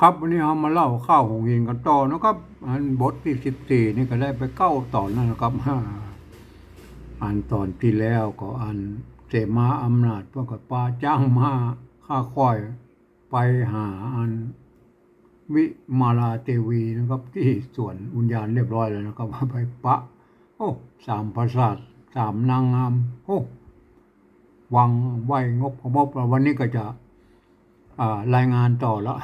ครับวันนี้เรามาเล่าข้าวหงหินกันต่อนะครับอันบทที่สิบสี่นี่ก็ได้ไปเก้าตอนแล้วนะครับฮ่าอันตอนที่แล้วก็อันเสมาอำนาจพวกกับปาจ้างมาข้าค่อยไปหาอันวิมาลาเทวีนะครับ ที่สวนอุญญาณเรียบร้อยแล้วนะครับไปปะ โอ้สามปราสาทสามนางงามโอ้วังไหวงบของบวันนี้ก็จะ รายงานต่อแล้ว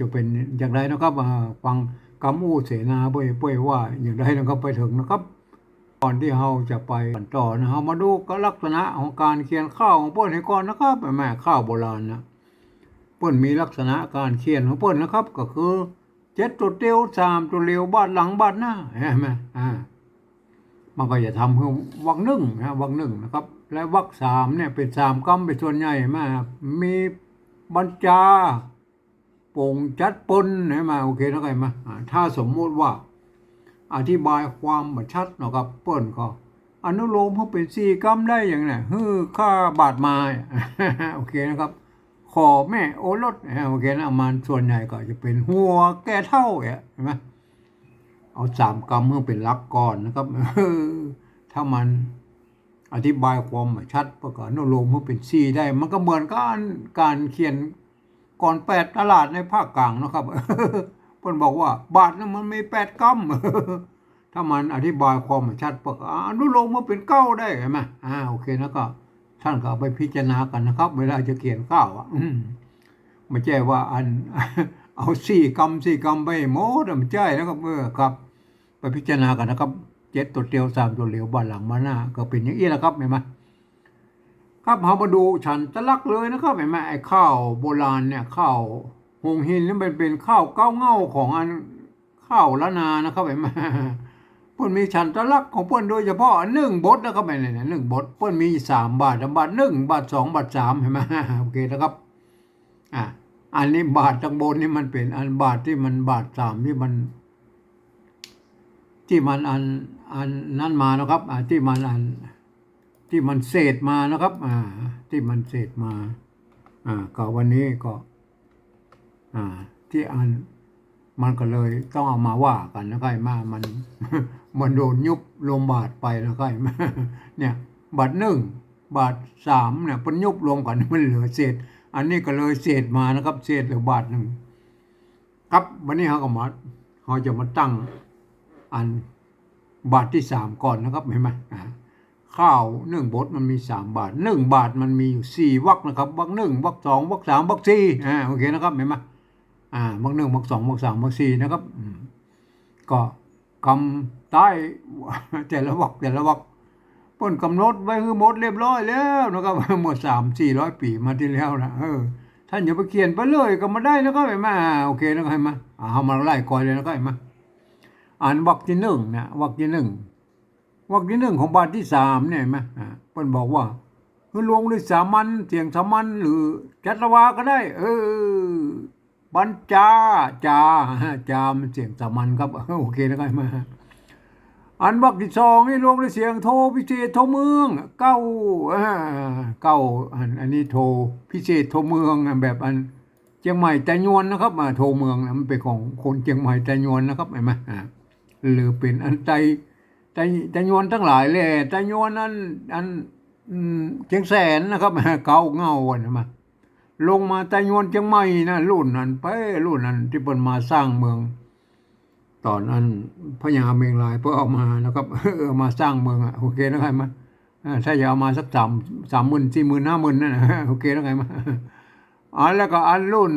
จะเป็นอย่างไรนะครับอ่าฟังกำอู้เสนาเป้ยเป้ยว่าอย่างไรนะครับไปถึงนะครับก่อนที่เราจะไปต่อนะเรามาดูก็ลักษณะของการเขียนข้าวของเปิ้นให้ก่อนนะครับแม่ข้าวโบราณนะเปิ้นมีลักษณะการเขียนของเปิ้นนะครับ ก็คือเจ็ดตัวเตียวสามตัวเร็วบาดหลังบาดหน้าเห็นไหมอ่ามันก็จะทำให้วักหนึ่งนะวักหนึ่งนะครับ และวักสามเนี่ยเป็นสามกำเป็นส่วนใหญ่มากมี บัญจาโป่งจัดปนเห็นไหมโอเคนะไงมาถ้าสมมุติว่า อธิบายความบัชัดนะครับเปิ้นก็ อนุโลมเขาเป็นสี่กำได้อย่างไงฮือค่าบาทไมาโอเคนะครับขอแม่โอรสโอเคนะมันส่วนใหญ่ก็จะเป็นหัวแก่เท่าเนี่ไหมเอาสามกรรมเพื่อเป็นหลักก่อนนะครับถ้ามัน อธิบายความชัดประกอบนุโลมือเป็นสี่ได้ มันก็เหมือนการการเขียนก่อนแปดตลาดในภาคกลางนะครับเพิ่นบอกว่าบาทนั้นมันมีแปดกรรมถ้ามันอธิบายความชัดประกอบนุโลมมาเป็นเก้าได้เห็นไหมอ่าโอเคนะก็ท่านก็ไปพิจารณากันนะครับ เวลาจะเขียนข้าวอะไม่ใช่ว่าอันเอาสี่กรรมสี่กรรมไปโม้ดไม่ใช่นะครับเออครับ ไปพิจารณากันนะครับ เจ็ดตัวเดียวสามตัวเหลวบ้านหลังมาหน้า ก็เป็นอย่างนี้แหละครับเห็นไหมครับเรามาดูฉันตะลักเลยนะครับเห็นไหมไอ้ข้าวโบราณเนี่ยข้าวหงหินนี่มันเป็นข้าวเก้าเง่าของอันข้าวละนานะครับเห็นไหมเปิ้นมีฉันตะลักของเปิ้นโดยเฉพาะหนึ่งบทนะครับไอ้เนี่ยหนึ่งบทเปิ้นมีสามบาทบาทหนึ่งบาทสองบาทสามเห็นไหมโอเคนะครับอะอันนี้บาทตังบนนี่มันเป็นอันบาทที่มันบาทสามที่มัน ที่มันอัน อันนั้นมานะครับที่มันอันที่มันเศษมานะครับ อ่า ที่มันเศษมา อ่า ก็วันนี้ก็ อ่า ที่อันมันก็เลยต้องเอามาว่ากันนะครับมามันมันโดนยุบลงบาทไปนะครับเนี่ยบาทหนึ่งบาทสามเนี่ยมันยุบรวมกันมันเหลือเศษ อันนี้ก็เลยเศษมานะครับ เศษเหลือบาทหนึ่งครับวันนี้เขาก็มาเขาจะมาตั้งอัน บาทที่สามก่อนนะครับเห็นไหมอ่าข้าวหนึ่งบทมันมีสามบาทหนึ่งบาทมันมีอยู่สี่วักนะครับวักหนึ่งวักสองวักสามวักสี่อ่าโอเคนะครับเห็นไหมอ่าวักหนึ่งวักสองวักสามวักสี่นะครับก็กำใต้แต่ละวักแต่ละวักเปิ้นกำหนดไว้คือหมดเรียบร้อยแล้วนะครับหมดสามสี่ร้อยปีมาที่แล้วนะเออท่านอย่าไปเขียนไปเลยก็มาได้นะครับเห็นไหมอ่าโอเคนะครับเห็นไหมเอามาไล่ก่อนเลยนะครับเห็นไหม อ่านวรรคที่หนึ่งนะวรรคที่หนึ่งวรรคที่หนึ่งของบาทที่สามเนี่ยไหมอ่าเพิ่นบอกว่าคือลวงด้วยสามัญเสียงสามัญหรือจัตวาก็ได้ เออบัญจาจาจามเสียงสามัญครับโอเคนะครับมาอันวรรคที่สองนี่ลวงด้วยเสียงโทพิเศษโทเมือง เก้าเก้าอันอันนี้โทพิเศษโทเมืองแบบอันเชียงใหม่แต่ยวนนะครับอ่าโทเมืองนะมันเป็นของคนเชียงใหม่แต่ยวนนะครับเห็นไหมอ่า หรือเป็นอันใจใจใจยวนทั้งหลายเลยใจยวนนั้นอันเชียงแสนนะครับเก่าเงาวันมาลงมาใจยวนเชียงใหม่นะรุ่นนั้นไปรุ่นนั้น ที่เปินมาสร้างเมือง ตอนนั้นพญาเมงลายเพื่อเอามานะครับเอามาสร้างเมืองอะโอเคนะครับมาอ่าถ้าจะเอามาสักสามสามหมื่นสี่หมื่นห้าหมื่นนั่นนะโอเคนะไงมาอันแล้วก็อันรุ่น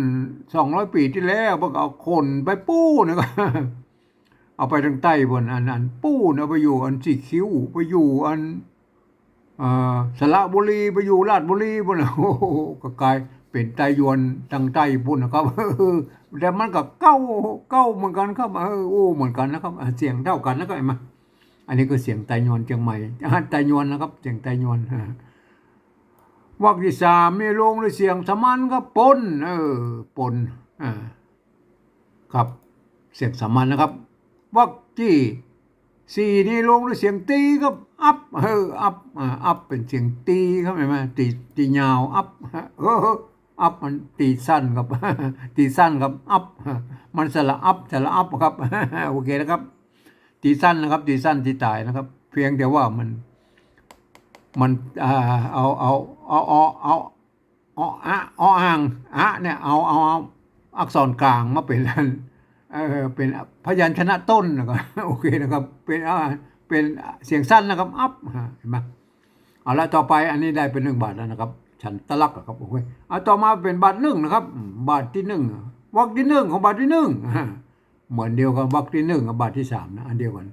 สองร้อยปีที่แล้วพวกเอาคนไปปู้นะครับ เอาไปทางใต้บนอันอันปู้นะไปอยู่อันสีคิ้วไปอยู่อันอ่อสระบุรีไปอยู่ราชบุรีบนน่ะโอ้โหก็กลายเป็นไตยวนทางใต้ปุ่นนะครับแต่มันก็เก้าเก้าเหมือนกันครับเออโอ้เหมือนกันนะครับ เสียงเท่ากันนะครับเห็นไหมอันนี้ก็เสียงไตยวนเชียงใหม่ไตยวนนะครับ เสียงไตยวนฮะวรรคที่สามนี่ลงด้วยเสียงสมันก็ปนเออปนอ่าครับเสียงสมันนะครับ วรรคที่สี่นี่ลงด้วยเสียงตีครับอัพเอออัพอัพเป็นเสียงตีครับเห็นไหมตีตียาวอัพเอออัพมันตีสั้นครับ ตีสั้นครับอัพมันสละอัพสละอัพครับโอเคนะครับ ตีสั้นนะครับ ตีสั้นตีตายนะครับ เพียงแต่ว่ามัน มันอ่าเอาเอาเอาเอาเอาเอาอะเอาอ่างอะเนี่ยเอาเอาเอาอักษรกลางมาเป็น เออเป็นพยัญชนะต้นนะครับโอเคนะครับเป็นเป็นเสียงสั้นนะครับอัพเห็นไหมเอาละต่อไปอันนี้ได้เป็นหนึ่งบาทแล้วนะครับ ฉันตะลักอะครับโอเคเอาต่อมาเป็นบาทหนึ่งนะครับ บาทที่หนึ่งวรรคที่หนึ่งของบาทที่หนึ่งเหมือนเดียวกับวรรคที่หนึ่งกับบาทที่สามนะอันเดียวกัน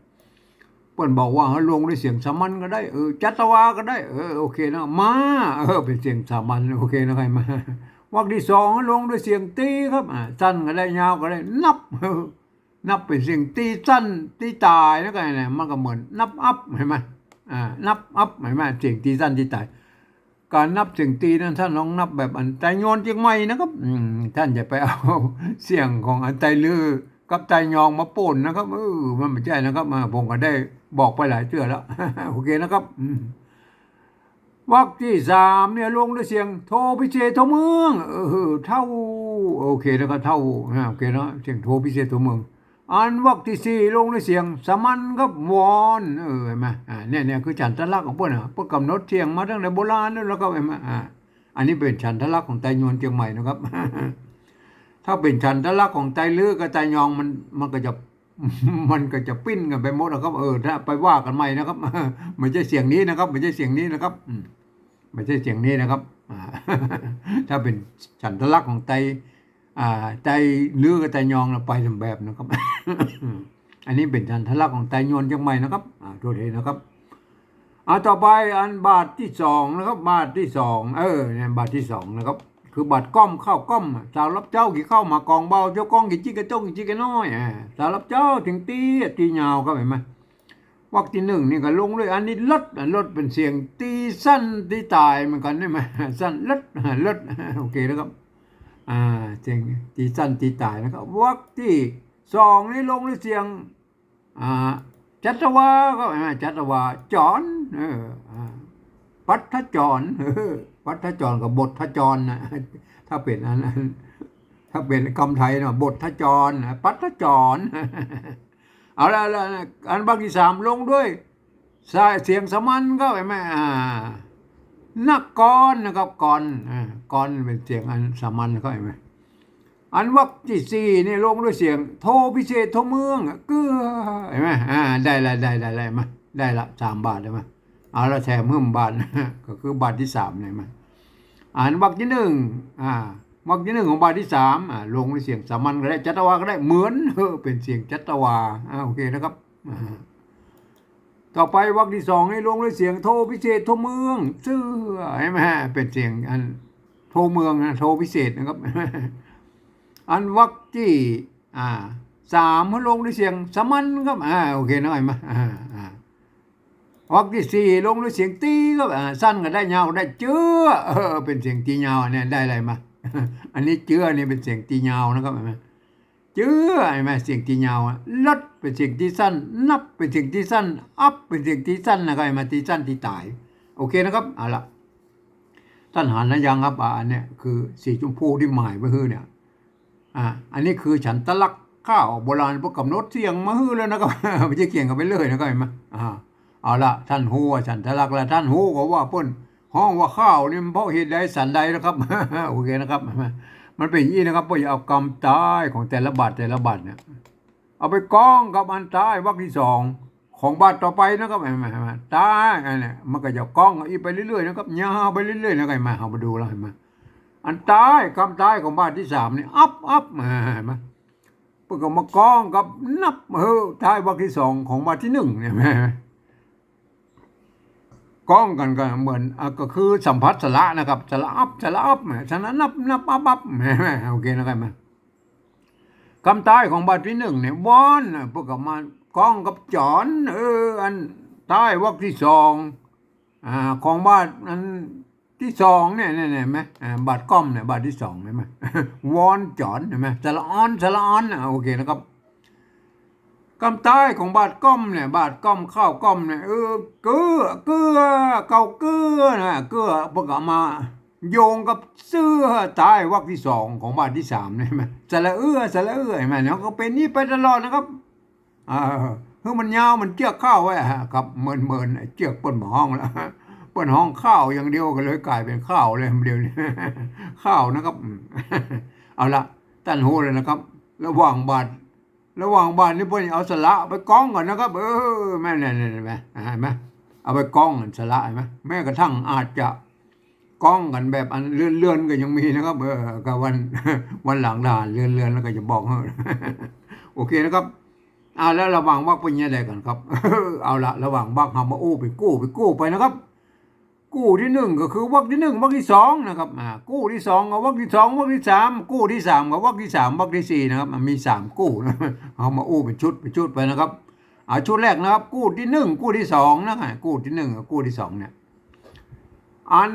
เปิ้นบอกว่าลงด้วยเสียงสามัญก็ได้เออจัตวาก็ได้เออโอเคนะมาเออเป็นเสียงสามัญโอเคนะใครมา วรรคที่สองลงด้วยเสียงตีครับสั้นก็ได้ยาวก็ได้นับ นับเป็นเสียงตีสั้นตีตายนะกันเนี่ยมันก็เหมือนนับอัพเห็นไหมอ่านับอัพเห็นไหมเสียงตีสั้นตีตาย การนับเสียงตีนั้นท่านลองนับแบบอันไตโยนเจียงใหม่นะครับท่านอย่าไปเอาเสียงของอันไตลือกับไตยองมาป่นนะครับเออมันไม่ใช่นะครับมาผมก็ได้บอกไปหลายเทื่อแล้วโอเคนะครับอื วรรคที่สามเนี่ยลงด้วยเสียง โทพิเศษโทเมืองเออเท่าโอเคนะครับเท่าอ่าโอเคนะเสียงโทพิเศษโทเมืองอันวรรคที่สี่ลงด้วยเสียงสมัญครับวอนเออเห็นไหมอ่าเนี่ยเนี่ยคือฉันทลักษณ์ของพวกน่ะพวกกำหนดเสียงมาตั้งแต่โบราณนั่นแล้วก็เห็นไหมอ่าอันนี้เป็นฉันทลักษณ์ของไตยวนเชียงใหม่นะครับ ถ้าเป็นฉันทลักษณ์ของไตลือกับไตยองมันมันก็จะ มันก็จะปิ้นกันไปหมดนะครับ เออถ้าไปว่ากันใหม่นะครับไม่ใช่เสียงนี้นะครับไม่ใช่เสียงนี้นะครับไม่ใช่เสียงนี้นะครับถ้าเป็นฉันทลักษณ์ของไตอ่าไตลือกไตยองเราไปทำแบบนะครับ อันนี้เป็นฉันทลักษณ์ของไตยวนเชียงใหม่นะครับอ่าตัวเองนะครับอ่าต่อไปอันบาทที่สองนะครับ บาทที่สองเออเนี่ยบาทที่สองนะครับ คือบัตรก้อมเข้าก้อมสาวรับเจ้ากี่เข้ามากองเบาเจ้ากองกี่จิกกระจงกี่จิกกระน้อยสาวรับเจ้าถึงตีตียาวก็เห็นไหมวักที่หนึ่งนี่ก็ลงด้วยอันนี้ลดลดเป็นเสียงตีสั้นตีตายเหมือนกันได้ไหมสั้นลดลดโอเคแล้วครับอ่าเสียงตีสั้นตีตายนะครับวักที่สองนี่ลงด้วยเสียงอ่าจัตวาก็เห็นไหมจัตวาจอนเออปัทจรเออ ปัทจรกับบททจรนะถ้าเป็นอันนั้นถ้าเป็นคำไทยเนาะบททจรนะปัทจรเอาละละอันบางที่สามลงด้วยสายเสียงสมัญก็เห็นไหมอ่านักกรนะครับกรอ่ากรเป็นเสียงอันสมัญก็เห็นไหมอันวักที่สี่นี่ลงด้วยเสียง โทพิเศษโทเมืองเกือเห็นไหมอ่าได้ละได้ละได้มาได้ละสามบาทได้ไหมเอาละแถมเพิ่มบาทก็คือบาทที่สามเลยมาอ่านวรรคที่หนึ่งอ่าวรรคที่หนึ่งของบาทที่สามอ่าลงในเสียงสามัญก็ได้จัตวาก็ได้เหมือนเออเป็นเสียงจัตวาอ่าโอเคนะครับต่อไปวรรคที่สองให้ลงด้วยเสียงโทพิเศษโทเมืองเสื้อใช่ไหมฮะเป็นเสียงอันโทเมืองนะโทพิเศษนะครับ อันวรรคที่อ่าสามให้ลงด้วยเสียงสามัญครับอ่าโอเคนะไอ้มาอ่า อ่าวรรคที่สี่ลงด้วยเสียงตีก็สั้นก็ได้ยาวก็ได้เจือเออเป็นเสียงตียาวเนี่ยได้อะไรมาอันนี้เจือเนี่ยเป็นเสียงตียาวนะครับเห็นไหมเจือเห็นไหมเสียงตียาวลดเป็นเสียงตีสั้น นับเป็นเสียงตีสั้น อัพเป็นเสียงตีสั้นนะครับเห็นไหมตีสั้นตีตาย โอเคนะครับเอาละท่านหานนะยังครับอันเนี้ยคือสีชมพูที่หมายไว้คือเนี่ยอ่าอันนี้คือฉันตะลักข้าวโบราณพวกกำหนดเสียงมาฮือแล้วนะครับไม่ใช่เกี่ยงกันไปเลยนะครับเห็นไหมอ่า เอาละท่านฮู้ว่าฉันทะลักล้วท่านฮู้ก็ว่าพิ่นห้องว่าข้าวนี่มันเพราะเหตุใดสันใดนะครับโอเคนะครับ มันเป็นอย่างนี้นะครับเพราะอย่าเอากรรมตายของแต่ละบาทแต่ละบาทเนี่ยเอาไปกองกับอันตายวรรคที่สองของบาทต่อไปนะครับเห็นไหมเห็นไหมตายอันเนี้ยมันก็จะกองอีไปเรื่อยๆนะครับยาวไปเรื่อยๆนะครับเห็นไหมเอามาดูแล้วเห็นไหมอันตายคำตายของบาทที่สามนี่อัพอัพเห็นไหมเพิ่งก็มากองกับนับเออตายวรรคที่สองของบาทที่หนึ่งเนี่ยเห็นไหม กล้องกันก็เหมือนก็คือสัมผัสสละนะครับสละอัพสละอัพแหมฉะนั้นนับนับอัพอัพแหมโอเคนะครับแหมคำใต้ของบาทที่หนึ่งเนี่ยวอนพวกกับมากล้องกับจอนเอออันใต้วรรคที่สองอ่าของบาทอันที่สองเนี่ยเนี่ยเนี่ยไหมบาทก้อมเนี่ยบาทที่สองเห็นไหมวอนจอนเห็นไหมสละออนสละออนโอเคนะครับ กำใต้ของบาทก้อมเนี่ย บาทก้อมข้าวก้อมเนี่ยเออเกลือเกลือเกาเกลือนะเกลือพวกเอามา โยงกับเสื้อตายวรรคที่สองของบาทที่สามเนี่ยไหมสระเอื้อสระเอื้อเห็นไหมเนี่ยก็เป็นนี่ไปตลอดนะครับอ่าคือมันยาวมันเจือกข้าวไว้อะครับเมินเมินๆไอ้เจือกเปิ้นห้องแล้วเปิ้นห้องข้าวอย่างเดียวก็เลยกลายเป็นข้าวเลยเดียวนี้ข้าวนะครับ เอาละตั้นหูเลยนะครับ ระหว่างบาท ระหว่างบ้านนี่เพิ่นเอาสละไปกองก่อนนะครับเออแม่เนี่ยเห็นไหมเห็นไหมเอาไปกองกันสละเห็นไหมแม้กระทั่งอาจจะกองกันแบบอันเลื่อนๆก็ยังมีนะครับเออกับวันวันหลังด่านเลื่อนๆแล้วก็จะบอกโอเคนะครับอ่าแล้วระหว่างวักเป็นยังไงกันครับ เอาละระหว่างวักหามาโอ้ไปกู้ไปกู้ไปนะครับ กู้ที่หนึ่งก็คือวักที่หนึ่งวักที่สองนะครับอ่ากู้ที่สองกับวักที่สองวักที่สามกู้ที่สามกับวักที่สามวักที่สี่นะครับมันมีสามกู้นะเอามาอู้เป็นชุดเป็นชุดไปนะครับอ่าชุดแรกนะครับ กู้ที่หนึ่งกู้ที่สองนะกู้ที่หนึ่งกับกู้ที่สองเนี่ยอัน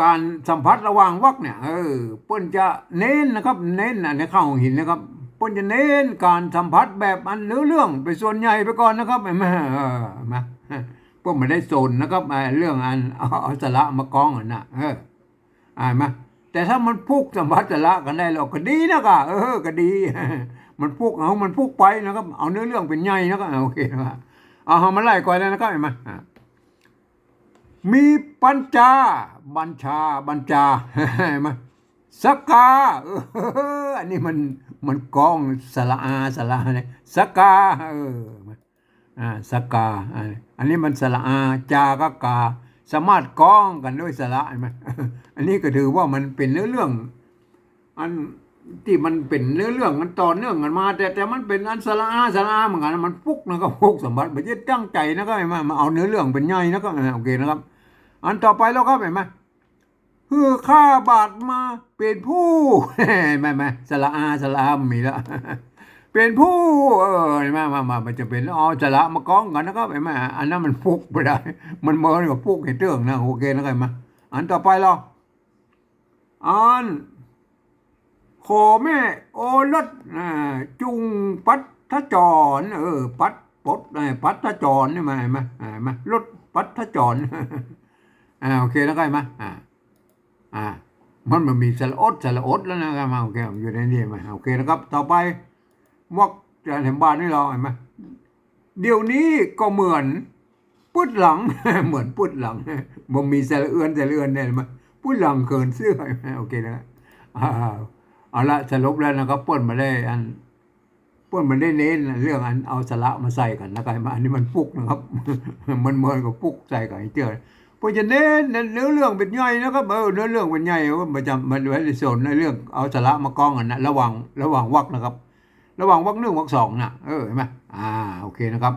การสัมผัสระหว่างวักเนี่ยเออเปิ้นจะเน้นนะครับ เน้นอันในข้าวของหินนะครับเปิ้นจะเน้นการสัมผัสแบบอันเนื้อเรื่องไปส่วนใหญ่ไปก่อนนะครับเห็นไหม เออเห็ไมเปิ้นไม่ได้สนนะครับไอ้เรื่องอันเอาเอสาระมากองอันน่ะเอออ่านไหมแต่ถ้ามันพุกสัมผัสสาระกันได้เราก็ดีนะครับเออก็ดี มันพุกเอามันพุกไปนะครับ เอาเนื้อเรื่องเป็นใหญ่นะครับโอเคนะครับเอาเอามาไล่ก่อนเลยนะครับเห็นไหมมีปัญจา บัญชา บัญจาเห็นไหมสกาเอออันนี้มันมันกองสละอาสละเนี่ยสกาเอออ่า สกาอ่าอันนี้มันสละอาจากกา สามารถก้องกันด้วยสละเห็นไหมอันนี้ก็ถือว่ามันเป็นเนื้อเรื่อง อันที่มันเป็นเนื้อเรื่องมันต่อเนื่องกันมา แต่แต่มันเป็นอันสละอาสละอาเหมือนกันมันฟุกนะครับฟุกสมบัติไม่ใช่ตั้งใจนะครับไหมมาเอาเนื้อเรื่องเป็นใหญ่นะครับโอเคนะครับ อันต่อไปแล้วครับเห็นไหมคือข้าบาทมาเป็นผู้เห็นไมไหมสละอาสละอามีแล้ว เป็นผู้เออเห็นไหมมามามันจะเป็นอ๋อสละมากองกันนะครับเห็นไหมอันนั้นมันฟุกไปได้ มันเมินกับฟุกเห็นเรื่องนะโอเคนะครับเห็นไหมอันต่อไปเราอันโคแม่โอรสจุงปัตทจรเออ ปัดปดไอ้ปัตทจรนี่มาเห็นไหมอ่าเห็นไหมรถปัตทจรอ่าโอเคแล้วไหมอ่าอ่ามันมันมีสรอดสรอดแล้วนะครับมาโอเคอยู่ในนี้ไหมโอเคนะครับ ต่อไป วักจะเห็นบ้านนี่เราเห็นไหมเดี๋ยวนี้ก็เหมือนพุดหลัง เหมือนพุดหลังมันมีเสระเอือนเสระเอือนเนี่ยเห็นไหมพุดหลังเกินเสื้อไหมโอเคนะเอาละสรุปแล้วนะครับป้นมาได้อันป้นมันได้เน้นเรื่องอันเอาสระมาใส่กันแล้วกันมาอันนี้มันฟุกนะครับ มันเหมือนกับฟุกใส่กับไอ้เจ้าเพราะฉะนั้นเนื้อเรื่องเป็นใหญ่นะครับเออเนื้อเรื่องเป็นใหญ่ว่ามันจะมันไว้ในส่วนในเรื่องเอาสาระมากองกันนะระว่างระว่างวรรคนะครับ ระหว่างวรรคหนึ่งวรรคสองนะเออเห็นไหมอ่าโอเคนะครับ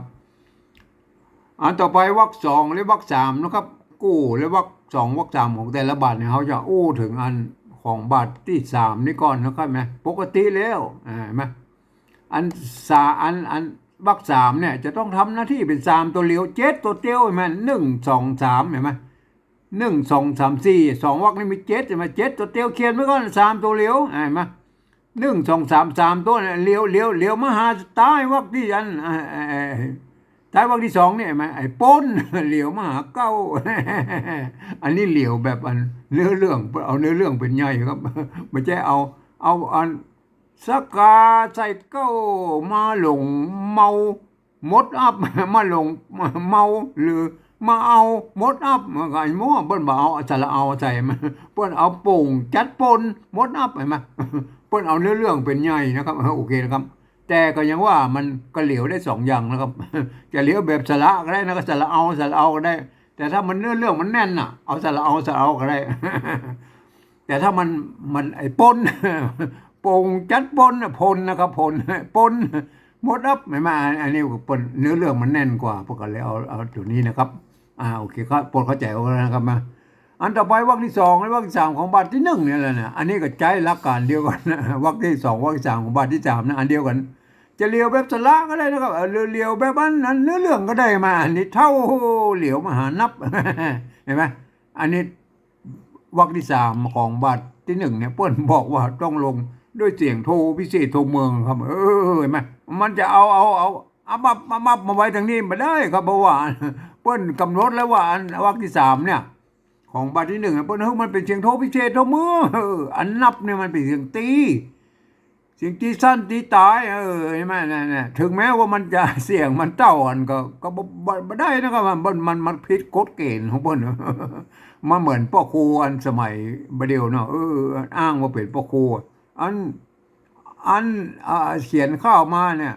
อันต่อไปวรรคสองและวรรคสามนะครับกู้และวรรคสองวรรคสามของแต่ละบาทเนี่ยเขาจะอู้ถึงอันของบาทที่สามนี่ก่อนนะครับไหมปกติแล้วอ่าเห็นไหมอันสาอันอันวักสามเนี่ยจะต้องทำหน้าที่เป็นสามตัวเลี้ยวเจ็ดตัวเตี้ยวเห็นไหมหนึ่งสองสามเห็นไหมหนึ่งสองสามสี่สองวักนี่มีเจ็ดเห็นไหมเจ็ดตัวเตี้ยวเขียนไว้ก่อนสามตัวเลี้ยวเห็นไหม หนึ่งสองสามสามตัวเนี่ยเลี้ยวเลี้ยวเลี้ยวมาหาใต้วักที่อันเอ่อเอ่อเอ่อใต้วักที่สองเนี่ยเห็นไหมไอ้ปนเหลียวมาหาเก้า อันนี้เหลียวแบบอันเนื้อเรื่องเอาเนื้อเรื่องเป็นใหญ่ครับไม่ใช่เอาเอาอันสกาใส่เก้ามาหลงเมามดอัพมาหลงเมาหรือมาเอามดอัพมันก็ไอ้มั่วเปิ้นบ่เอาสระเอาใส่มาเปิ้นเอาโป่งจัดปนมดอัพเห็นไหม เปิ้นเอาเรื่องเรื่องเป็นใหญ่นะครับโอเคนะครับ แต่ก็ยังว่ามันก็เหลียวได้สองอย่างนะครับ จะเหลียวแบบสระก็ได้นะก็สระเอาสระเอาก็ได้ แต่ถ้ามันเนื้อเรื่องมันแน่นน่ะ เอาสระเอาสระเอาก็ได้ แต่ถ้ามันมันไอ้ปนโป่งจัดปนน่ะพลนะครับพลปนหมดอัพไม่มาอันนี้ปนเนื้อเรื่องมันแน่นกว่าพวกกันเลยเอาเอาตัวนี้นะครับ อ่าโอเคครับปนเข้าใจกันแล้วนะครับมา อันต่อไปวรรคที่สองและวรรคที่สามของบาทที่หนึ่งเนี่ยแหละนะอันนี้ก็ใจรักการเดียวกันวรรคที่สองวรรคที่สามของบาทที่สามนะอันเดียวกัน จะเลียวแบบสละก็ได้นะครับเออเลียวแบบนนั้นเนื้อเรื่องก็ได้มา อันนี้เท่าเหลียวมหานับเห็นไหมอันนี้วรรคที่สามของบาทที่หนึ่งเนี่ยเปิ้นบอกว่าต้องลงด้วยเสียงโทพิเศษโทเมืองครับ เออเห็นไหมมันจะเอาเอาเอาเอามามามามาไว้ทางนี้ไม่ได้ครับเพราะว่าเปิ้นกำหนดแล้วว่าอันวรรคที่สามเนี่ย ของบาทที่หนึ่งอะเปิ้นเฮ้ยมันเป็นเสียงโทพิเศษเท่ามือเอออันนับเนี่ยมันเป็นเสียงตีเสียงตีสั้นตีตายเออใช่ไหมนั่นน่ะถึงแม้ว่ามันจะเสียงมันเต้าอันก็ก็บ่บ่บ่ได้นะครับมันมันมันผิดกฎเกณฑ์ของเปิ้นมันเหมือนพ่อครูอันสมัยบเดียวเนาะเอออ้างว่าเป็นพ่อครูอันอันอ่าเขียนข้าวมาเนี่ย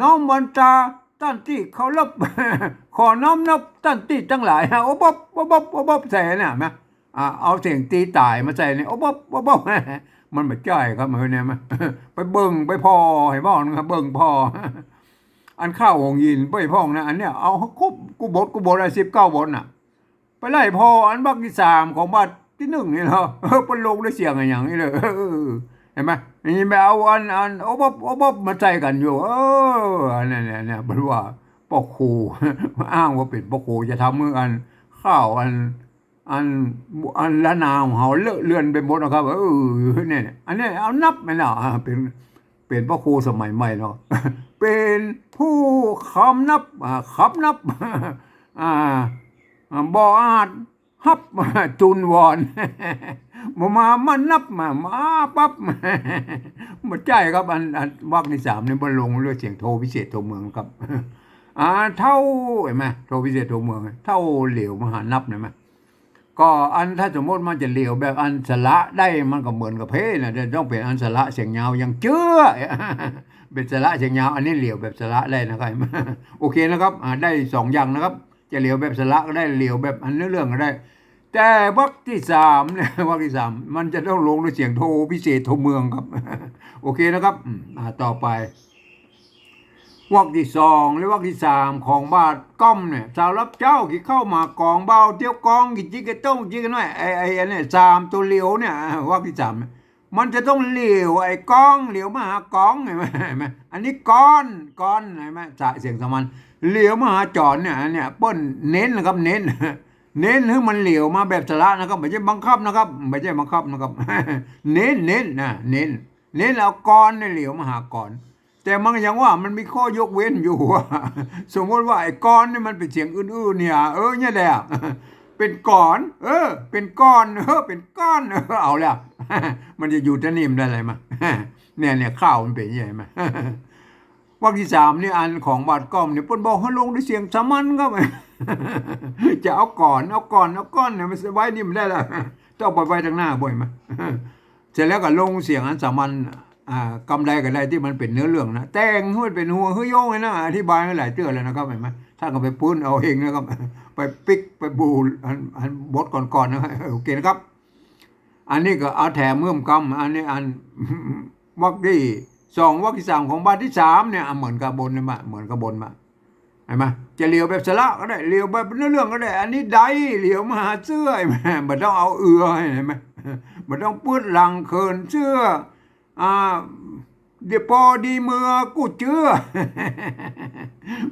น้องมันตา ตั้นที่เขารับขอน้อมนับตั้นที่ทั้งหลายฮะโอ้บ๊อบโอ้บ๊อบโอ้บ๊อบใส่เนี่ยไหมอ่าเอาเสียงตีตายมาใส่เนี่ยโอ้บ๊อบโอ้บ๊อบมันไม่ใช่ครับมือเนี่ยมันไปเบิ่งไปพอให้บ้องนะครับเบิ่งพออันข้าวหงยินไปพ่องนะอันเนี้ยเอาคุบกูบดกูบดอะไรสิบเก้าบทน่ะ ไปไล่พออันบักที่สามของบัตรที่หนึ่งนี่เหรอเออป็นลงได้เสียงอะไรอย่างนี้เลย ห็นไหมนี่ไปเอาอันอันโอ้บ๊อบโอ้บ๊อบมาใจกันอยู่ เอออันนั้นเนี่ยเนี่ยมันว่าปอกครูอ้างว่าเป็นปอกครูจะทำมืออันข้าวอันอันอันละนาวเขาเลอะเลือนไปหมดนะครับ เออเนี่ยอันนี้เอานับไหมเนาะอ่าเป็นเป็นพ่อครูสมัยใหม่เนาะเป็นผู้คำนับอ่าคำนับอ่าบออาจฮับจุนวอน มามามันนับมามาปั๊บมาใจครับอันอันวักที่สามเนี่ยบรลงเรื่องเสียงโทพิเศษโทเมืองครับอ่าเท่าเห็นไหมโทพิเศษโทเมือง เท่าเหลวมหานับเห็นไหมก็อันถ้าสมมติมันจะเหลียวแบบอันสละได้มันก็เหมือนกับเพนะจะต้องเป็นอันสละเสียงยาวอย่างเจื้อเป็นสละเสียงยาวอันนี้เหลียวแบบสละได้นะครับโอเคนะครับอ่าได้สองอย่างนะครับ จะเหลียวแบบสละก็ได้เหลียวแบบอันเนื้อเรื่องก็ได้ แต่วรรคที่สามเนี่ยวรรคที่สามมันจะต้องลงด้วยเสียงโทพิเศษโทเมืองครับ โอเคนะครับต่อไปวรรคที่สองหรือวรรคที่สามของบาทก้อมเนี่ยสาวรับเจ้ากี่เข้ามากองเบาเที่ยวกองกี่จิกกระต้งจิกกันหน่อยไอ้ไอ้เนี่ยสามตัวเหลียวเนี่ยวรรคที่สามมันจะต้องเหลียวไอ้กองเหลียวมาหากองเห็นไหมอันนี้ก้อนก้อนเห็นไหมจะเสียงสมันเหลียวมาหาจอนเนี่ยอันเนี่ยเปิ้นเน้นนะครับเน้น เน้นให้มันเหลียวมาแบบสระนะครับ ไม่ใช่บังคับนะครับ ไม่ใช่บังคับนะครับ เน้นเน้นนะเน้น เน้นเอาก้อนเนี่ยเหลียวมาหาก้อนแต่มันยังว่ามันมีข้อยกเว้นอยู่สมมติว่าไอ้ก้อนนี่มันเป็นเสียงอื่นๆเนี่ย เออเนี่ยแหละเป็นก้อน เออ เป็นก้อนเออเป็นก้อนเออเอาแล้ว มันจะอยู่จะนิ่มได้อะไรมาเนี่ยเนี่ยข้าวมันเป็นยังไงมาวรรคที่สามนี่อันของบาดก้อมเนี่ยเปิ้นบอกให้ลงด้วยเสียงสามัญครับ จะเอาก่อนเอาก่อนเอาก้อนเนี่ยมันไว้นี่มันได้ละต้องไปไว้ทางหน้าบ่อยมาเสร็จแล้วก็ลงเสียงอันสามัญอ่ากำไรก็ได้ที่มันเป็นเนื้อเรื่องนะแต่งให้มันเป็นหัวเฮ้ยโยงเลยนะอธิบายมาหลายเตื้อแล้วนะครับเห็นไหมถ้าก็ไปปุ้นเอาเองนะครับไปปิกไปบูอันอันบทก่อนๆนะโอเคนะครับ อันนี้ก็เอาแถมเมื่อมกำอันนี้อันวักที่สองวักที่สามของบ้าทที่สามเนี่ยเหมือนกับบนเลยมาเหมือนกับบนมาเห็น ไหมจะเลี้ยวแบบสละก็ได้เลี้ยวแบบเนื้อเรื่องก็ได้ อันนี้ไดเลี้ยวมาหาเสื้อเห็นไหมมันต้องเอาเอือเห็นไหมมันต้องปื้ดหลังเคินเสื้ออ่าเดี๋ยวพอดีเมื่อกูเชื่อ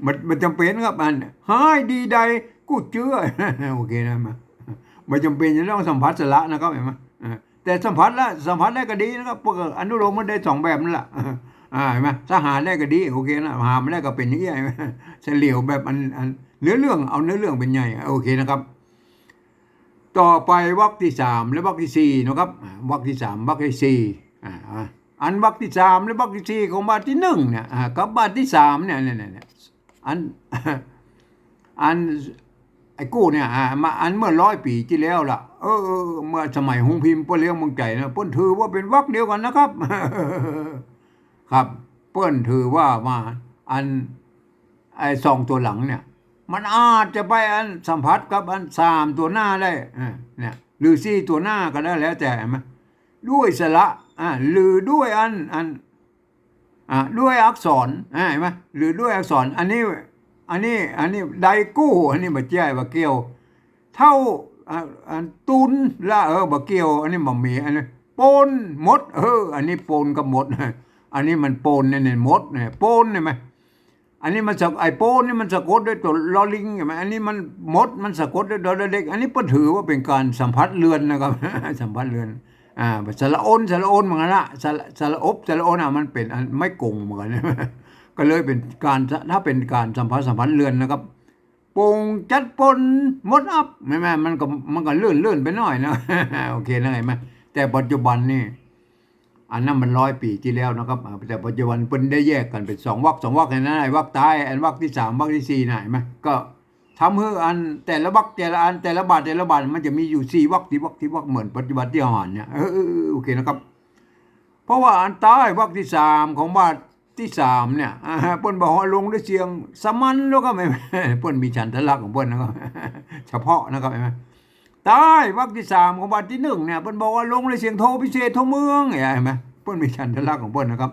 มันมันจำเป็นครับอันหายดีใดกูเชื่อโอเคนะมาไม่จำเป็นจะต้องสัมผัสสละนะครับเห็นไหมแต่สัมผัสล้วสัมผัสได้ก็ดีนะครับพวกอนุโลมมันได้สองแบบนั่นแหละ อ่าเห็นไหมถ้าหาได้ก็ดีโอเคนะหาไม่ได้ก็เป็นอย่างนี้เห็นไหมเฉลียวแบบอันอันเนื้อเรื่องเอาเนื้อเรื่องเป็นใหญ่โอเคนะครับ ต่อไปวรรคที่สามและวรรคที่สี่นะครับวรรคที่สามวรรคที่สี่อ่าอันวรรคที่สามและวรรคที่สี่ของบาทที่หนึ่งเนี่ยกับบาทที่สามเนี่ยเนี่ยเนี่ยอันอันไอ้กู้เนี่ยอ่ามาอันเมื่อร้อยปีที่แล้วล่ะเออเมื่อสมัยหงพิมพ์เปิ้นเลี้ยงเมืองใจนะเปิ้นถือว่าเป็นวรรคเดียวกันนะครับ ครับเปิ้นถือว่ามาอันไอ้สองตัวหลังเนี่ย มันอาจจะไปอันสัมผัสกับอันสามตัวหน้าได้เนี่ยหรือสี่ตัวหน้าก็ได้แล้วแต่ไหมด้วยสระอ่าหรือด้วยอันอันอ่าด้วยอักษรอ่าเห็นไหมหรือด้วยอักษรอันนี้อันนี้อันนี้ไดกู้ อันนี้บะเจ้ยบะเกี่ยว เท่าอ่าอันตุนละเออบะเกี่ยว อันนี้บะหมี่อันนี้ปนหมด เออ อันนี้ปนกับหมด อันนี้มันปนเนี่ยเนี่ยมดเนี่ยปนเห็นไหมอันนี้มันสะไอโปนนี่มันสะกดด้วยตัวลอลิงเห็นไหมอันนี้มันมดมันสะกดด้วยดอเด็ก อันนี้เพิ่นถือว่าเป็นการสัมผัสเรือนนะครับ สัมผัสเรือนอ่าสระอนสระอนเหมือนกันละสระสระอบสระอนอะมันเป็นอันไม่กงเหมือนกันก็เลยเป็นการถ้าเป็นการสัมผัสสัมพันธ์เรือนนะครับปงจัดปนมดอัพไม่แม่มันก็มันก็เลื่อนเลื่อนไปหน่อยนะโอเคนะไงไหมแต่ปัจจุบันนี่ อันนั้นมันร้อยปีที่แล้วนะครับ แต่ปัจจุบันเพิ่นได้แยกกันเป็นสองวรรคสองวรรคเห็นไหมไอ้วรรคท้ายอันวรรคที่สามวรรคที่สี่น่ะเห็นไหมก็ทำให้อันแต่ละวรรคแต่ละอันแต่ละบาทแต่ละบาทมันจะมีอยู่สี่วรรคที่วรรคที่วรรคเหมือนปัจจุบันที่อ่านเนี่ยเออโอเคนะครับ เพราะว่าอันใต้วรรคที่สามของบาทที่สามเนี่ยเปิ้นบอกว่าลงด้วยเสียงสมันแล้วก็ไม่เปิ้นมีฉันทลักของเปิ้นนะครับ เฉพาะนะครับเห็นไหม ใต้วรรคที่สามของบาทที่หนึ่งเนี่ยเปิ้นบอกว่าลงด้วยเสียงโทพิเศษโทเมืองเนี่ยเห็นไหมเปิ้นมีฉันทลักของเปิ้นนะครับ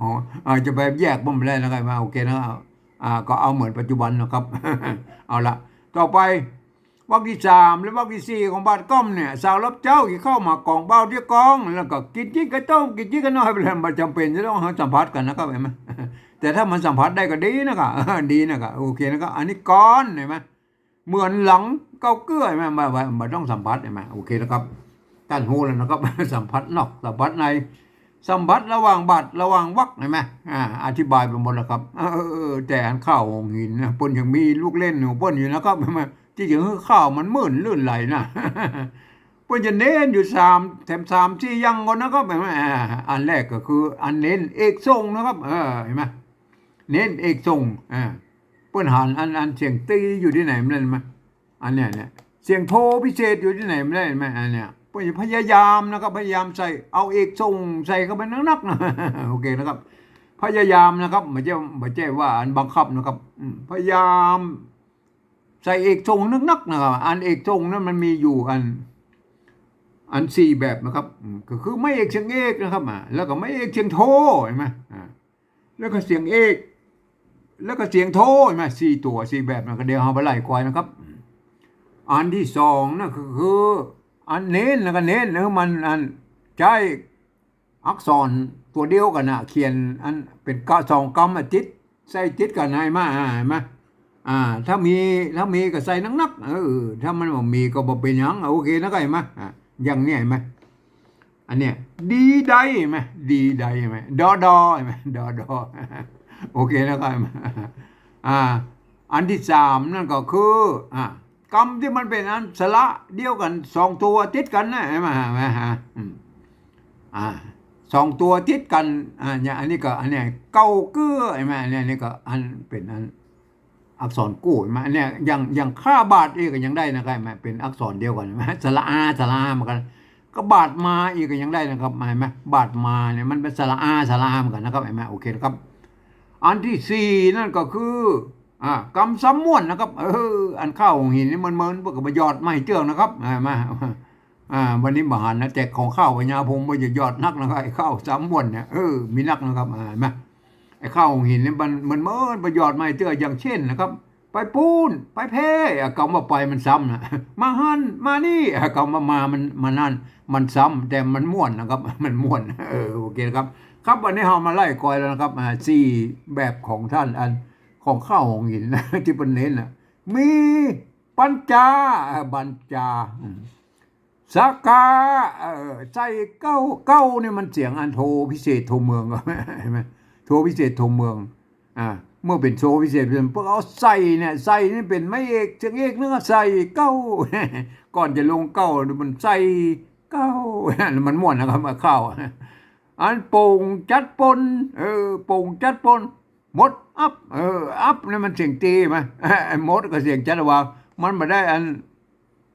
อ๋อาจะไปแยกบ่มไม่ได้นะครับมาโอเคนะครับอ่าก็เอาเหมือนปัจจุบันนะครับ เอาละต่อไปวรรคที่สามและวรรคที่สี่ของบาทก้อมเนี่ยสาวรับเจ้าที่เข้ามากองเบ้าที่กอง แล้วก็กินจิ้งกระต้มกินจิ้งกระน้อยไปเลยมันจำเป็นจะต้องสัมผัสกันนะครับเห็นไหมแต่ถ้ามันสัมผัสได้ก็ดีนะครับดีนะครับโอเคนะครับอันนี้ก้อนเห็นไหม เหมือนหลังเก้าเกลือเห็นไหมไมามาต้องสัมผัสเห็นไหมโอเคนะครับท่านหูแล้วนะครับสัมผัสนอกสัมผัสในสัมผัสระหว่างบาดระหว่างวักเห็นไหมอ่าอธิบายไปหมดแล้วครับเออแต่อันข้าวหงหินนะปนยังมีลูกเล่นหนูปนอยู่นะครับเห็นไหมที่จริงคือข้าวมันมื่นลื่นไหลนะเพิ่นจะเน้นอยู่สามแถมสามที่ยังก่อนนะครับเห็นไหมอ่าอันแรกก็คือ อันเน้นเอกทรงนะครับเออเห็นไหมเน้นเอกทรงอ่า เพิ่นหันอันอันเสียงตีอยู่ที่ไหนไม่ได้เห็นไหมอันเนี้ยเนี่ยเสียงโทพิเศษอยู่ที่ไหนไม่ได้เห็นไหมอันเนี้ยเพิ่นพยายามนะครับพยายามใส่เอาเอกทรงใส่เข้าไปนักๆนะโอเคนะครับ พยายามนะครับไม่ใช่ไม่ใช่ว่าอันบังคับนะครับพยายามใส่เอกทรงนักๆนะครับ อันเอกทรงนั้นมันมีอยู่อันอันสี่แบบนะครับก็คือไม่เอกเสียงเอกนะครับอ่าแล้วก็ไม่เอกเสียงโทเห็นไหมอ่าแล้วก็เสียงเอก แล้วก็เสียงโทเห็นไหมสี่ตัวสี่แบบนะก็เดี๋ยวเอาไปไล่ควายนะครับ อันที่สองนั่นก็คือ อันเน้นแล้วก็เน้นแล้วมันอันใช้อักษรตัวเดียวกันนะเขียนอันเป็นกะสองกำมาจิตใส่จิตกันให้มาอ่าเห็นไหมอ่า ถ้ามีถ้ามีก็ใส่นักๆเออถ้ามันบ่มีก็บ่เป็นยังโอเคนะก็เห็นไหมอะอย่างเนี้ยเห็นไหมอันเนี้ยดีใดเห็นไหมดีใดเห็นไหมดอดอไหมดอดอ โอเคนะก็เห็นไหมอ่าอันที่สามนั่นก็คืออ่ากรรมที่มันเป็นอันสละเดียวกันสองตัวติดกันนะเห็นไหมฮะอ่าสองตัวติดกันอ่าเนี่ยอันนี้ก็อันเนี้ยเก้าเกื้อเห็นไหมอันนี้นี่ก็อันเป็นอันอักษรกู้เห็นไหมเนี่ยอย่างอย่างค่าบาทเองก็ยังได้นะครับเห็นไหมเป็นอักษรเดียวกันเห็นไหมสระอาสระอาเหมือนกัน ก็บาทมาอีกก็ยังได้นะครับเห็นไหมบาทมาเนี่ยมันเป็นสระอาสระอาเหมือนกันนะครับเห็นไหมโอเคนะครับ อันที่สี่นั่นก็คืออ่ากำซ้ำม่วนนะครับ เออ อันข้าวของหินนี่มันเมินพวกกับยอดไม่เจืองนะครับเห็นไหมอ่าวันนี้บาหารนะแจกของข้าวปัญญาพงศ์มันจะยอดนักนะครับไอ้ข้าวซ้ำมวนเนี่ยเออมีนักนะครับอ่าไหมไอ้ข้าวหินนี่มันมันเมินประยชน์ไม่เจออย่างเช่นนะครับ ไปปูนไปเพ่อะคำว่าไปมันซ้ำนะมาหันมานี่อะคำว่ามามันมานั่นมันซ้ำแต่มันม่วนนะครับ มันม่วนเออโอเคนะครับ ครับวันนี้เรามาไล่กอยแล้วนะครับอ่าสี่แบบของท่านอันของข้าวของหินที่เป็นเน้นนะมีปัญจาบัญจาอืมสกาเออใจเก้าเก้าเนี่ยมันเสียงอันโทพิเศษโทเมืองเห็นไหมโชว์พิเศษโทเมืองอ่าเมื่อเป็นโชว์พิเศษเป็นพวกเอาใส่เนี่ยใส่นี่เป็นไม่เอกเชิงเอกเนื้อใส่เก้าก่อนจะลงเก้ามันใส่เก้ามันม่วนนะครับมาเข้า อันโป่งจัดปนเออโป่งจัดปนมดอัพเอออัพนี่มันเสียงตีไหมไอ้มดก็เสียงจัดวางมันมาได้อัน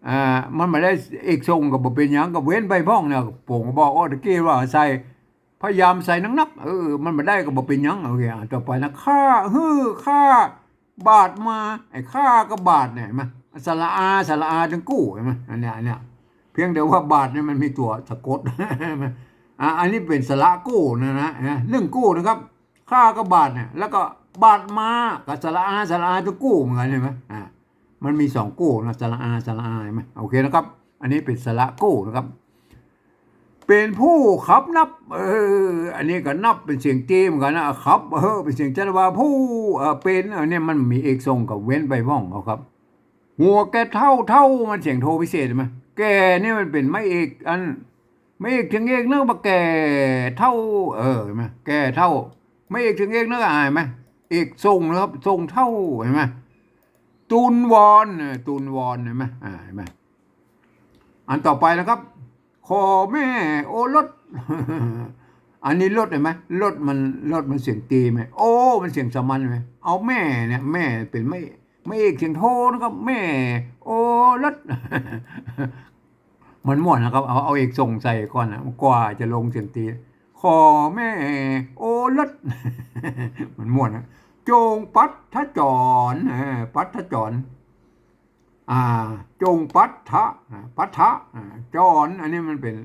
อ่ามันมาได้เอกทรงกับบ่เป็นหยังกับเว้นใบพ้องเนี่ยโป่งบอกโอ้ตะกี้ว่าใส่พยายามใส่นักๆเออมันมาได้ก็บอกเป็นหยังโอเคต่อไปนะค่าฮือค่าบาทมาไอ้ค่าก็บาทเนี่ยเห็นไหมสระอาสระอาทั้งกู้เห็นไหมอันเนี้ยอันเนี้ยเพียงแต่ว่าบาทเนี่ยมันมีตัวสะกด อะอันนี้เป็นสระกู้นะนะนะเรื่องกู้นะครับ ค่าก็บาทเนี่ยแล้วก็บาทมากับสระอาสระอาทั้งกู้เหมือนกันเห็นไหมอ่ามันมีสองกู้นะสระอาสระอาเห็นไหมโอเคนะครับ อันนี้เป็นสระกู้นะครับ เป็นผู้ขับนับเอออันนี้ก็นับเป็นเสียงจีเหมือนกันนะครับเออเป็นเสียงจันวาผู้เออเป็นอันนี้มันมีเอกทรงกับเว้นไปว่องเขาครับ หัวแกเท่าเท่ามันเสียงโทพิเศษไหมแกนี่มันเป็นไม่เอกอัน ไม่เอกถึงเอกเนื้อมาแก่เท่า เออเห็นไหมแก่เท่า ไม่เอกถึงเอกเนื้ออายไหมเอกทรงนะครับทรงเท่าเห็นไหมตูนวอนเออตูนวอนเห็นไหมอ่าเห็นไหมอันต่อไปนะครับขอแม่โอรถอันนี้รถเห็นไหมรถมันรถมันเสียงตีไหมโอ้มันเสียงสามัญไหมเอาแม่เนี่ยแม่เป็นไม่ไม่เอกเสียงโทนะครับแม่ โอรถ มันม่วนนะครับ เอาเอาเอกส่งใส่ก่อนนะกว่าจะลงเสียงตีขอแม่โอรถมันม่วนนะโจงปัดทะจรเออปัดทะจรอ่า จงปัทะปัทธะอ่าจรอันนี้มันเป็น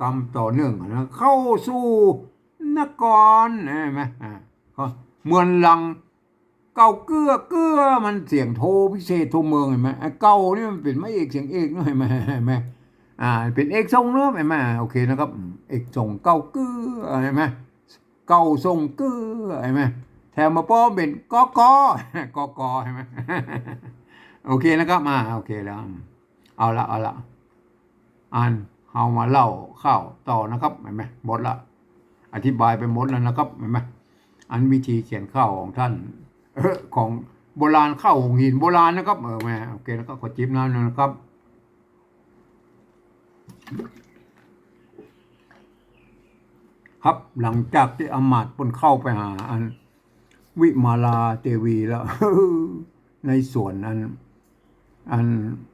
กรรมต่อเนื่องนะเข้าสู่นกรเห็นไหมอ่าเหมือนลัง เก่าเกลือเกลือมันเสียงโทพิเศษโทเมืองเห็นไหมเก่านี่มันเป็นไม่เอกเสียงเอกนอะเห็นไหมเห็นไหม อ่าเป็นเอกทรงเนอะเห็นไหมโอเคนะครับเอกทรงเก่าเกลือเห็นไหมเก่าทรงเกลือเห็นไหมแถมมาป้อมเป็นกอกอกอกอเห็นไหมโอเคนะครับมาโอเคแล้ว เอาละเอาละอ่านเอามาเล่าข้าวต่อนะครับเห็นไหมหมดละอธิบายไปหมดแล้วนะครับเห็นไหมอันวิธีเขียนข้าวของท่านเออของโบราณข้าวหงหินโบราณนะครับเออแม่โอเคแล้วก็ขอจิ้มน้ำหนอยนะครับ ครับหลังจากที่อมาตย์ปนเข้าไปหาอัน วิมาลาเทวีแล้ว ในส่วนอัน อัน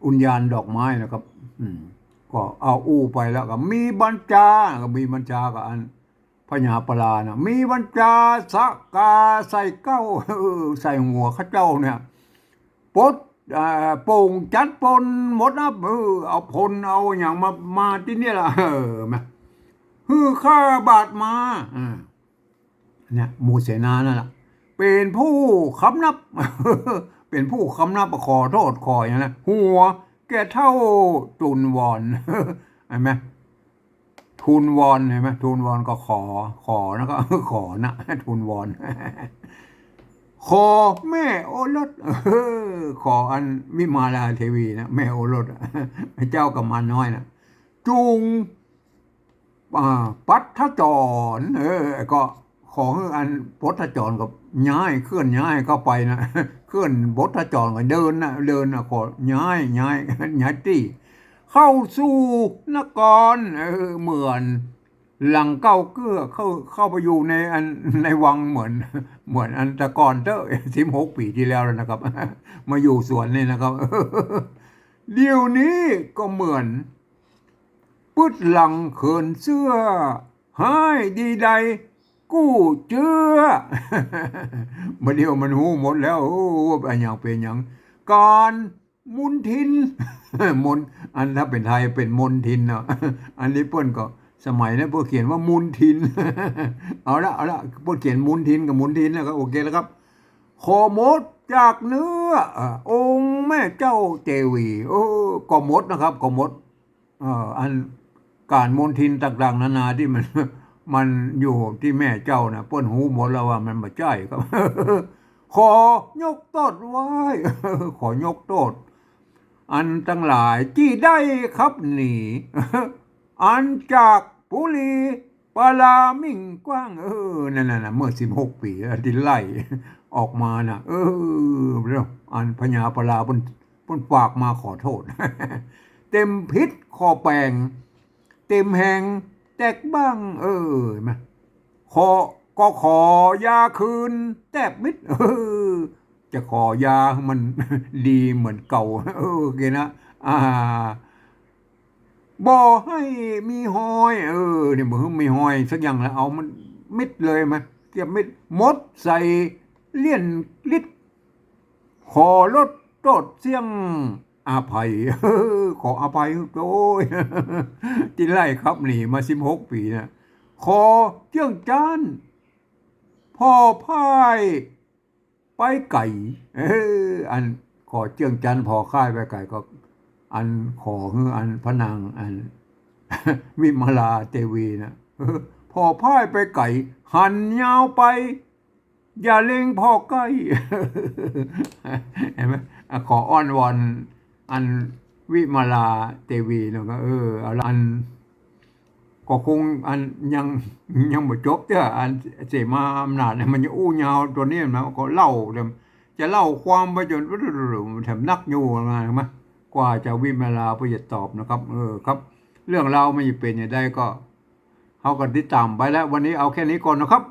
อุญญาณดอกไม้นะครับ อืม ก็เอาอู้ไปแล้วก็ มีบัญจาก็มีบัญจากับอันพญาปลานะมีบัญจาสกกาใส่เก้าใส่หัวข้าเจ้าเนี่ยปด โป่งจัดปนหมดนะเออเอาพลเอาอย่างมามาที่นี่ละเออมาฮือข้าบาทมาอ่าเนี่ยมูเสนานั่นแหละเป็นผู้คำนับ เป็นผู้คำนับขอโทษขออย่างนั้หัว แกเท่าทุนวอนเห็นไหมทุนวอนเห็นไหมทุนวอนก็ขอขอนะก็ขอนะทุนวอน ขอแม่โอรสเออขออันวิมาลาเทวีนะแม่โอรสเจ้ากับมันน้อยนะจุงปัททจรเออ ก็ขออันปัททจรกับย้ายเคลื่อนย้ายเข้าไปนะเคลื่อนปัททจรก็เดินนะเดินนะขอย้ายย้ายย้ายที่เข้าสู่นครเออเหมือน หลังเก้าเกื้อเข้าเข้าไปอยู่ในอันในวังเหมือน เหมือนอันตะกอนเตอร์สิบหกปีที่แล้วนะครับ มาอยู่สวนนี่นะครับ เดี๋ยวนี้ก็เหมือนปึดหลังเขินเสื้อให้ดีใด กู้เจือมาเดียวมันหูหมดแล้วโอ้เป็นอย่างเป็นอย่างการมุนทินมนอันถ้าเป็นไทยเป็นมนทินเนาะอันนี้เปิ้นก็ สมัยนั้นพื่อเขียนว่ามุนทิน เอาละเอาละพื่อเขียนมุนทินกับมุนทินแล้วก็โอเคแล้วครับขอมดจากเนื้อองค์แม่เจ้าเจวีโอ้กมดนะครับก็มดอันการมนทินต่างๆ นานาที่มันมันอยู่ที่แม่เจ้านะป้นหูหมดแล้วว่ามันมาใจครับ ขอยกโทษไว้ขอยกโทษอันทั้งหลายที่ได้ครับหนี อันจากปุรีปลามิ่งกว้าง เออนั่นน่ะเมื่อสิบหกปีที่ไล่ออกมาน่ะเออเรื่องอันพญาปลาบนบนฝากมาขอโทษ เต็มพิษคอแปลงเต็มแหงแตกบ้าง เออไหมาขอก็ขอยาคืนแตบมิดเออ จะขอยาให้มันดีเหมือนเก่า เออโอเคนะอ่า บอให้มีหอย เออเนี่ยมือมีหอยสักอย่างแล้วเอามันมิดเลยไหมเทียบมิดมดใส่เลี่ยนลิดขอลดโทษเสียงอาภัยขออภัยโอ้ยที่ไล่ครับหนีมาสิบหกปีนะขอเจ้งจานพ่อพายไปไก่ เอออันขอเจ้งจันพอค่ายไปไก่ก็ อันขอคืออันพระนางอัน วิมลาเทวีนะเอพอพายไปไก่ หันยาวไป อย่าเล็งพ่อใกล้เห็นไหมอะขออ้อนวอนอันวิมลาเทวีนะก็เอออันก็คงอันยังยังบ่จบเจ้าอันเสมาอำนาจเนี่ยมันจะอู้ยาวตัวนี้นะก็เล่าจะเล่าความไปจนแถมนักอยู่ม กว่าจะวิมาลาเพื่อจะตอบนะครับ เออครับ เรื่องเราไม่เป็นอย่างใดก็เขาก็ติดตามไปแล้ว วันนี้เอาแค่นี้ก่อนนะครับ